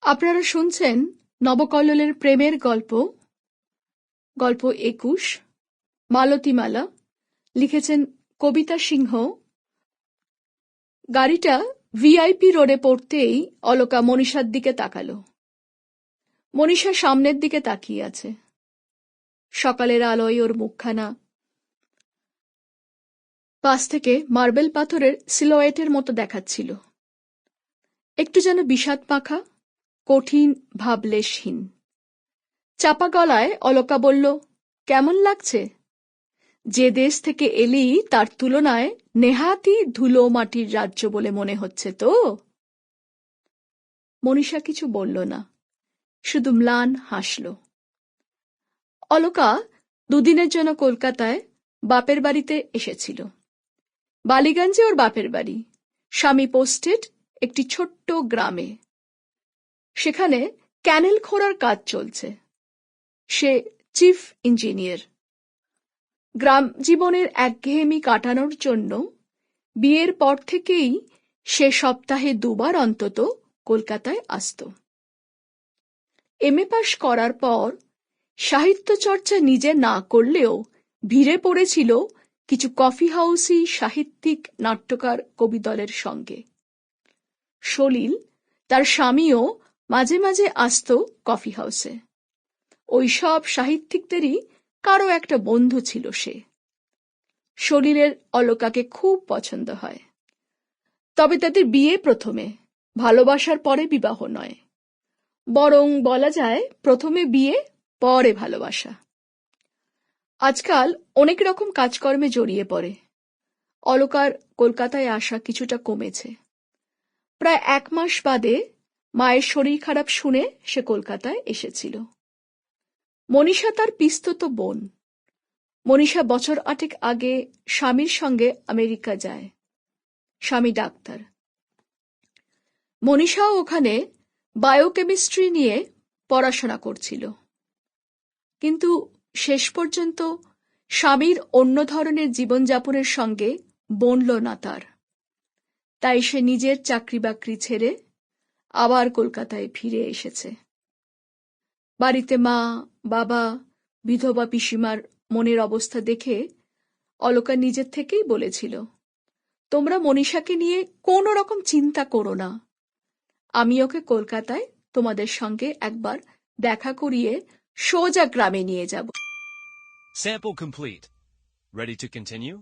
আপনারা শুনছেন নবকল্লোলের প্রেমের গল্প। গল্প একুশ, মালতীমালা, লিখেছেন কবিতা সিংহ। গাড়িটা ভিআইপি রোডে পড়তেই অলকা মনীষার দিকে তাকালো। মনীষা সামনের দিকে তাকিয়ে আছে। সকালের আলোয় ওর মুখখানা। পাশ থেকে মার্বেল পাথরের সিলোয়েটের মতো দেখাচ্ছিল। একটু যেন বিষাদ মাখা কঠিন, ভাবলেশহীন। চাপা গলায় অলকা বলল, কেমন লাগছে? যে দেশ থেকে এলি, তার তুলনায় নেহাতি ধুলো মাটির রাজ্য বলে মনে হচ্ছে তো? মনীষা কিছু বলল না, শুধু ম্লান হাসল। অলকা দুদিনের জন্য কলকাতায় বাপের বাড়িতে এসেছিল। বালিগঞ্জে ওর বাপের বাড়ি, স্বামী পোস্টেড একটি ছোট্ট গ্রামে। সেখানে ক্যানেল খোঁড়ার কাজ চলছে। সে চিফ ইঞ্জিনিয়ার। গ্রাম জীবনের একঘেয়েমি কাটানোর জন্য বিয়ের পর থেকেই সে সপ্তাহে দুবার অন্তত কলকাতায় আসত। এমএ পাশ করার পর সাহিত্য চর্চা নিজে না করলেও ভিড়ে পড়েছিল কিছু কফি হাউসি সাহিত্যিক নাট্যকার কবি দলের সঙ্গে। সলিল, তার স্বামীও মাঝে মাঝে আসত কফি হাউসে। ওই সব সাহিত্যিকদেরই কারও একটা বন্ধু ছিল সে। শরীরের অলকাকে খুব পছন্দ হয়। তবে তাদের বিয়ে প্রথমে, ভালোবাসার পরে বিবাহ নয়। বরং বলা যায়, প্রথমে বিয়ে, পরে ভালোবাসা। আজকাল অনেক রকম কাজকর্মে জড়িয়ে পড়ে। অলকার কলকাতায় আসা কিছুটা কমেছে। প্রায় এক মাস বাদে মায়ের শরীর খারাপ শুনে সে কলকাতায় এসেছিল। মনীষা তার পিস্তত বোন। মনীষা বছর আটেক আগে স্বামীর সঙ্গে আমেরিকা যায়। স্বামী ডাক্তার। মনীষাও ওখানে বায়োকেমিস্ট্রি নিয়ে পড়াশোনা করছিল। কিন্তু শেষ পর্যন্ত স্বামীর অন্য ধরনের জীবনযাপনের সঙ্গে বনল না তার। তাই সে নিজের চাকরি বাকরি ছেড়ে আবার কলকাতায় ফিরে এসেছে বাড়িতে মা, বাবা, বিধবা পিসিমার মনের অবস্থা দেখে অলকা নিজের থেকেই বলেছিল, তোমরা মনীষাকে নিয়ে কোনো রকম চিন্তা করো না আমি ওকে কলকাতায় তোমাদের সঙ্গে একবার দেখা করিয়ে সোজা গ্রামে নিয়ে যাব Sample complete. Ready to continue?